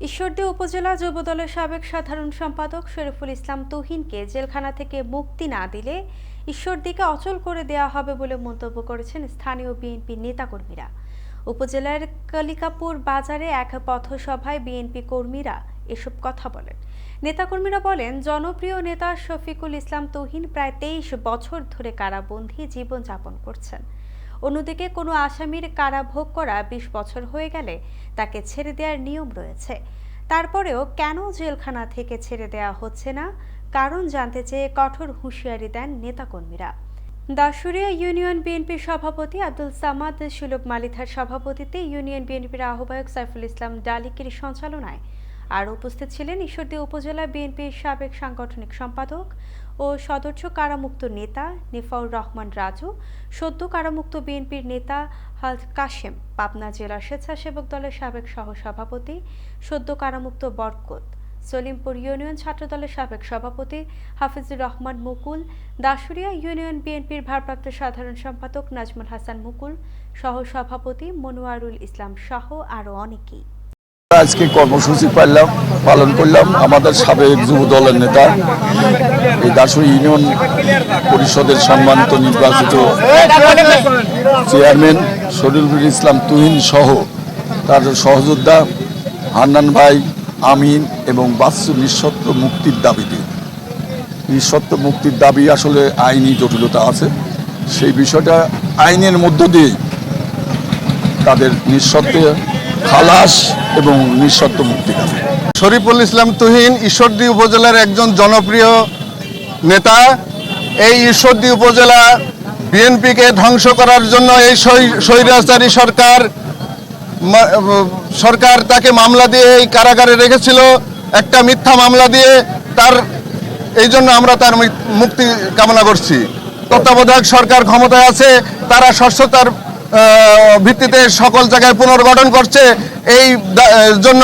ঈশ্বরদী উপজেলা যুবদলের সাবেক সাধারণ সম্পাদক শরীফুল ইসলাম তুহিনকে জেলখানা থেকে মুক্তি না দিলে ঈশ্বরদীকে অচল করে দেওয়া হবে বলে মন্তব্য করেছেন স্থানীয় বিএনপি নেতাকর্মীরা। উপজেলার কালিকাপুর বাজারে এক পথসভায় বিএনপি কর্মীরা এসব কথা বলেন। নেতাকর্মীরা বলেন, জনপ্রিয় নেতা শফিকুল ইসলাম তুহিন প্রায় তেইশ বছর ধরে কারাবন্দী জীবনযাপন করছেন। অন্যদিকে কোনো আসামির কারাভোগ করা বিশ বছর হয়ে গেলে তাকে ছেড়ে দেওয়ার নিয়ম রয়েছে। তারপরেও কেন জেলখানা থেকে ছেড়ে দেওয়া হচ্ছে না? কারণ জানতে চেয়ে কঠোর হুঁশিয়ারি দেন নেতাকর্মীরা। দাসুরিয়া ইউনিয়ন বিএনপির সভাপতি আব্দুল সামাদ সুলভ মালিথার সভাপতিত্বে ইউনিয়ন বিএনপির আহ্বায়ক সাইফুল ইসলাম ডালিকের সঞ্চালনায় আর উপস্থিত ছিলেন ঈশ্বরদী উপজেলা বিএনপির সাবেক সাংগঠনিক সম্পাদক ও সদস্য কারামুক্ত নেতা নিফাউর রহমান রাজু, সদ্য কারামুক্ত বিএনপির নেতা হাল কাশেম, পাবনা জেলা স্বেচ্ছাসেবক দলের সাবেক সহসভাপতি সদ্য কারামুক্ত বরকত, সলিমপুর ইউনিয়ন ছাত্রদলের সাবেক সভাপতি হাফিজুর রহমান মুকুল দাসুরিয়া ইউনিয়ন বিএনপির ভারপ্রাপ্ত সাধারণ সম্পাদক নাজমুল হাসান মুকুল সহ সভাপতি মনোয়ারুল ইসলাম সহ আরও অনেকেই। আজকে কর্মসূচি পাইলাম, পালন করলাম আমাদের সাবেক যুব দলের নেতা, এই দাসু ইউনিয়ন পরিষদের সম্মানিত নির্বাচিত চেয়ারম্যান শরীফুল ইসলাম তুহিন সহ তার সহযোদ্ধা হান্নান ভাই আমিন এবং বাচ্চু নিঃশর্ত মুক্তির দাবিতে। নিঃশর্ত মুক্তির দাবি আসলে আইনি জটিলতা আছে। সেই বিষয়টা আইনের মধ্য দিয়ে তাদের নিঃশর্তে খালাস এবং নিঃশর্ত মুক্তি দাবি শরীফুল ইসলাম তুহিন ঈশ্বরদী উপজেলার একজন জনপ্রিয় নেতা। এই ঈশ্বরদী উপজেলা বিএনপিকে ধ্বংস করার জন্য এই স্বৈ- স্বৈরাচারী সরকার সরকার তাকে মামলা দিয়ে এই কারাগারে রেখেছিল। একটা মিথ্যা মামলা দিয়ে তার, এই জন্য আমরা তার মুক্তি কামনা করছি। তত্ত্বাবধায়ক সরকার ক্ষমতায় আছে, তারা স্বচ্ছতার ভিত্তিতে সকল জায়গায় পুনর্গঠন করছে। এই জন্য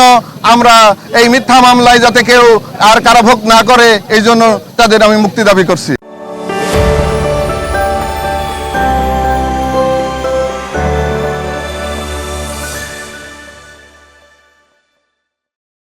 আমরা এই মিথ্যা মামলায় যাতে কেউ আর কারাভোগ না করে, এই জন্য তাদের আমি মুক্তি দাবি করছি।